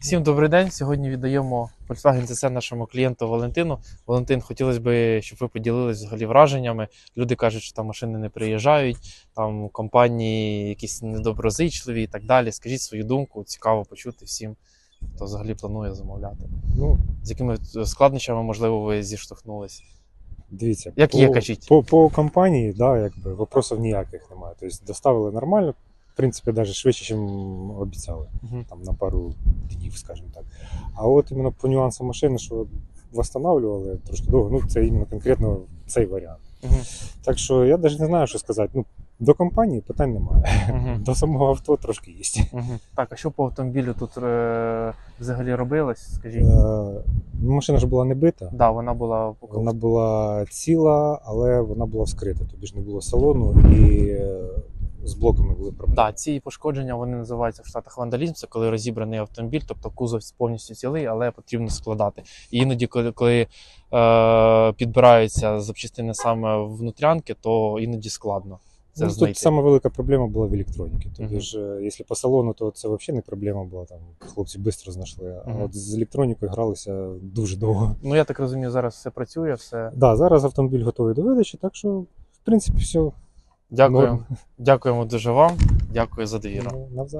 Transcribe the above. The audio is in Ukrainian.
Всім добрий день. Сьогодні віддаємо Volkswagen CC нашому клієнту Валентину. Валентин, хотілося б, щоб ви поділились взагалі враженнями. Люди кажуть, що там машини не приїжджають, там компанії якісь недоброзичливі і так далі. Скажіть свою думку, цікаво почути всім, хто взагалі планує замовляти. Ну, З якими складнощами, можливо, ви зіштовхнулись? дивіться, Як по, є, кажіть. По, по компанії, да, якби вопросів ніяких немає. Тобто доставили нормально, принципі, навіть швидше, ніж обіцяли. Мгм. Там на пару днів, скажімо так. А от іменно по нюансам машини, що восстанавливали трошки довго, ну це іменно конкретно цей варіант. Мгм. Так що я навіть не знаю, що сказати. Ну, до компанії питань немає. Мгм. До самого авто трошки є. Мгм. Так, а що по автомобілю тут е- взагалі робилось? Скажіть? Е, машина ж була не бита. Да, вона була Вона була ціла, але вона була вскрита. Тобі ж не було салону і е, з блоками були проблеми. Да, ці пошкодження вони називаються в Штатах вандалізм. Це коли розібраний автомобіль, тобто кузов повністю цілий, але потрібно складати. І іноді, коли, коли е, підбираються запчастини саме внутрянки, то іноді складно. Це ну, тут сама велика проблема була в електроніці. Тобі Мгм. ж, е, якщо по салону, то це взагалі не проблема була. Там хлопці швидко знайшли. А Мгм. от з електронікою гралися дуже довго. Ну я так розумію, зараз все працює, все. Да, зараз автомобіль готовий до видачі, так що, в принципі, все. Норм. Дякуємо дуже вам. Дякую за довіру. Ну, навзаєм.